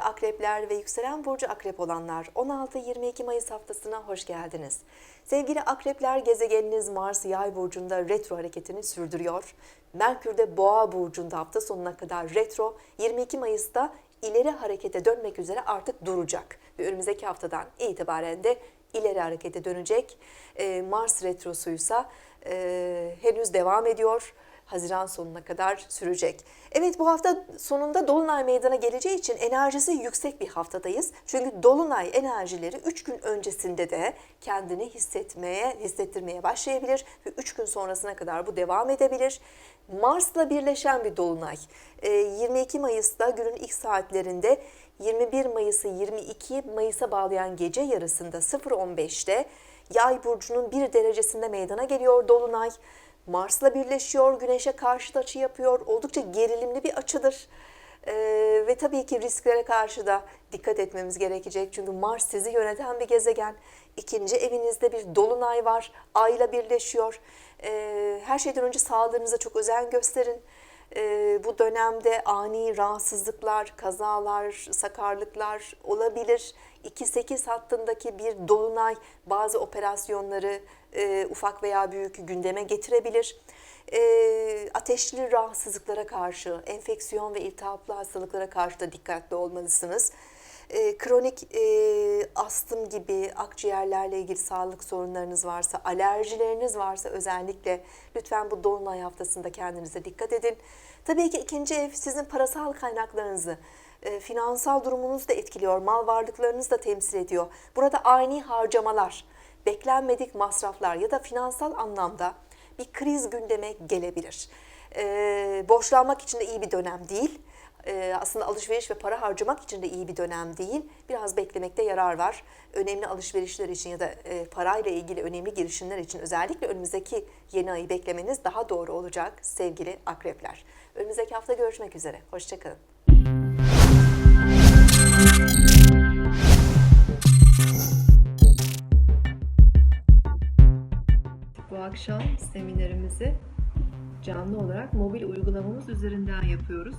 akrepler ve yükselen burcu akrep olanlar 16-22 Mayıs haftasına hoş geldiniz. Sevgili akrepler gezegeniniz Mars yay burcunda retro hareketini sürdürüyor. Merkür de boğa burcunda hafta sonuna kadar retro 22 Mayıs'ta ileri harekete dönmek üzere artık duracak. Ve önümüzdeki haftadan itibaren de ileri harekete dönecek. Ee, Mars retrosuysa e, henüz devam ediyor. Haziran sonuna kadar sürecek. Evet bu hafta sonunda Dolunay meydana geleceği için enerjisi yüksek bir haftadayız. Çünkü Dolunay enerjileri 3 gün öncesinde de kendini hissetmeye, hissettirmeye başlayabilir ve 3 gün sonrasına kadar bu devam edebilir. Mars'la birleşen bir Dolunay. Ee, 22 Mayıs'ta günün ilk saatlerinde 21 Mayıs'ı 22 Mayıs'a bağlayan gece yarısında 0.15'te Yay burcunun bir derecesinde meydana geliyor Dolunay. Mars'la birleşiyor, Güneş'e karşıt açı yapıyor. Oldukça gerilimli bir açıdır. Ee, ve tabii ki risklere karşı da dikkat etmemiz gerekecek. Çünkü Mars sizi yöneten bir gezegen. İkinci evinizde bir dolunay var. Ayla birleşiyor. Ee, her şeyden önce sağlığınıza çok özen gösterin. Ee, bu dönemde ani rahatsızlıklar, kazalar, sakarlıklar olabilir. 2-8 hattındaki bir dolunay bazı operasyonları e, ufak veya büyük gündeme getirebilir. E, ateşli rahatsızlıklara karşı, enfeksiyon ve iltihaplı hastalıklara karşı da dikkatli olmalısınız. E, kronik e, astım gibi akciğerlerle ilgili sağlık sorunlarınız varsa, alerjileriniz varsa özellikle lütfen bu dolunay haftasında kendinize dikkat edin. Tabii ki ikinci ev sizin parasal kaynaklarınızı, e, finansal durumunuzu da etkiliyor, mal varlıklarınızı da temsil ediyor. Burada ani harcamalar, beklenmedik masraflar ya da finansal anlamda bir kriz gündeme gelebilir. E, borçlanmak için de iyi bir dönem değil. E, aslında alışveriş ve para harcamak için de iyi bir dönem değil. Biraz beklemekte yarar var. Önemli alışverişler için ya da e, parayla ilgili önemli girişimler için özellikle önümüzdeki yeni ayı beklemeniz daha doğru olacak sevgili akrepler. Önümüzdeki hafta görüşmek üzere. Hoşçakalın. Bu akşam seminerimizi canlı olarak mobil uygulamamız üzerinden yapıyoruz.